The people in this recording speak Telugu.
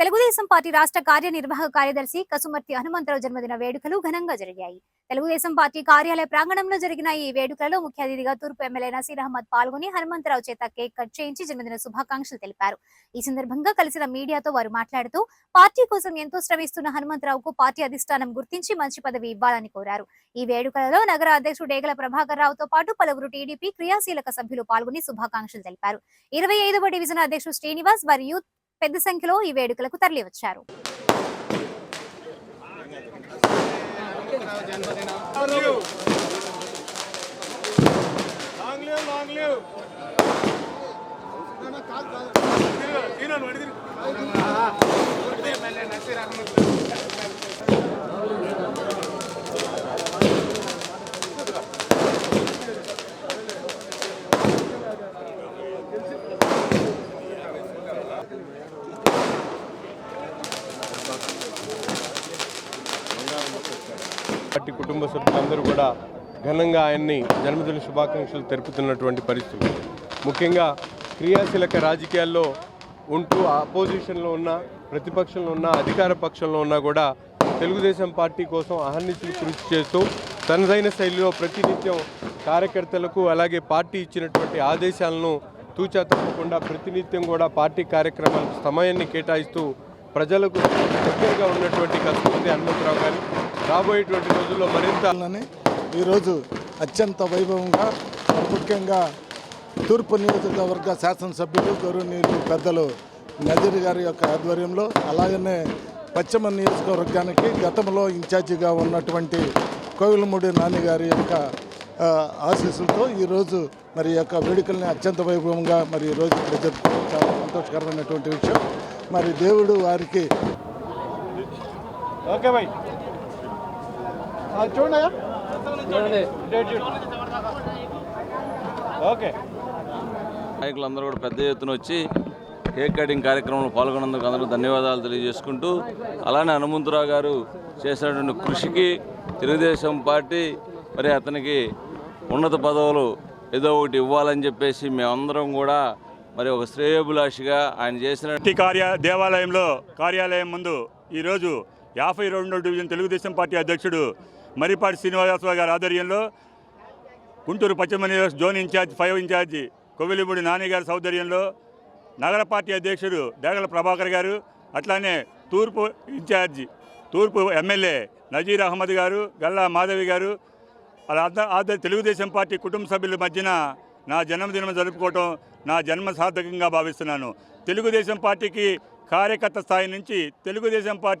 తెలుగుదేశం పార్టీ రాష్ట్ర కార్యనిర్వాహక కార్యదర్శి కసుమర్తి హనుమంతరావు జన్మదిన వేడుకలు ఘనంగా జరిగాయి. తెలుగుదేశం పార్టీ కార్యాలయ ప్రాంగణంలో జరిగిన ఈ వేడుకలలో ముఖ్య అతిథిగా తూర్పు ఎమ్మెల్యే నసీర్ అహ్మద్ పాల్గొని హనుమంతరావు చేత కేక్ కట్ చేయించి జన్మదిన శుభాకాంక్షలు తెలిపారు. ఈ సందర్భంగా కలిసిన మీడియాతో వారు మాట్లాడుతూ పార్టీ కోసం ఎంతో శ్రమిస్తున్న హనుమంతరావుకు పార్టీ అధిష్టానం గుర్తించి మంచి పదవి ఇవ్వాలని కోరారు. ఈ వేడుకలలో నగర అధ్యక్షుడు డేగల ప్రభాకర్ రావుతో పాటు పలువురు టీడీపీ క్రియాశీలక సభ్యులు పాల్గొని శుభాకాంక్షలు తెలిపారు. ఇరవై ఐదవ డివిజన్ అధ్యక్షుడు శ్రీనివాస్ వారి యూత్ పెద్ద సంఖ్యలో ఈ వేడుకలకు తరలివచ్చారు. లాంగ్ పార్టీ కుటుంబ సభ్యులందరూ కూడా ఘనంగా ఆయన్ని జన్మదిన శుభాకాంక్షలు తెలుపుతున్నటువంటి పరిస్థితి. ముఖ్యంగా క్రియాశీలక రాజకీయాల్లో ఉంటూ ఆపోజిషన్లో ఉన్న ప్రతిపక్షంలో ఉన్న అధికార పక్షంలో ఉన్నా కూడా తెలుగుదేశం పార్టీ కోసం అహర్నిశలు కృషి చేస్తూ తనదైన శైలిలో ప్రతినిత్యం కార్యకర్తలకు అలాగే పార్టీ ఇచ్చినటువంటి ఆదేశాలను తూచా తప్పకుండా ప్రతినిత్యం కూడా పార్టీ కార్యక్రమాలకు సమయాన్ని కేటాయిస్తూ ప్రజలకు దగ్గరగా ఉన్నటువంటి కస్తూరి హనుమంతరావు గారు రాబోయేటువంటి రోజుల్లో మరింత ఈరోజు అత్యంత వైభవంగా ముఖ్యంగా తూర్పు నియోజకవర్గ శాసనసభ్యులు గౌరవనీయులు పెద్దలు నజీర్ గారి యొక్క ఆధ్వర్యంలో అలాగనే పశ్చిమ నియోజకవర్గానికి గతంలో ఇన్ఛార్జిగా ఉన్నటువంటి కోవిలమూడి నాని గారి యొక్క ఆశీస్సులతో ఈరోజు మరి యొక్క వేడుకల్ని అత్యంత వైభవంగా మరి ఈరోజు ఇక్కడ జరుపుకోవడం చాలా సంతోషకరమైనటువంటి విషయం. మరి దేవుడు వారికి ఓకే భాయ్ ఓకే. నాయకులందరూ కూడా పెద్ద ఎత్తున వచ్చి కేక్ కటింగ్ కార్యక్రమంలో పాల్గొన్నందుకు అందరూ ధన్యవాదాలు తెలియజేసుకుంటూ అలానే హనుమంతరావు గారు చేసినటువంటి కృషికి తెలుగుదేశం పార్టీ మరి అతనికి ఉన్నత పదవులు ఏదో ఒకటి ఇవ్వాలని చెప్పేసి మేమందరం కూడా మరి ఒక శ్రేయోభిలాషిగా ఆయన చేసిన కార్య దేవాలయంలో కార్యాలయం ముందు ఈరోజు యాభై రెండో డివిజన్ తెలుగుదేశం పార్టీ అధ్యక్షుడు మరిపాటి శ్రీనివాసరావు గారి ఆధ్వర్యంలో గుంటూరు పశ్చిమ నియోజక zone incharge five incharge Kovilamudi Nani గారి సౌదర్యంలో నగర పార్టీ అధ్యక్షుడు దేగల ప్రభాకర్ గారు అట్లానే తూర్పు ఇన్ఛార్జి తూర్పు ఎమ్మెల్యే నజీర్ అహ్మద్ గారు గల్లా మాధవి గారు అలా తెలుగుదేశం పార్టీ కుటుంబ సభ్యుల మధ్యన నా జన్మదినం జరుపుకోవటం నా జన్మ సార్థకంగా భావిస్తున్నాను. తెలుగుదేశం పార్టీకి కార్యకర్త స్థాయి నుంచి తెలుగుదేశం పార్టీ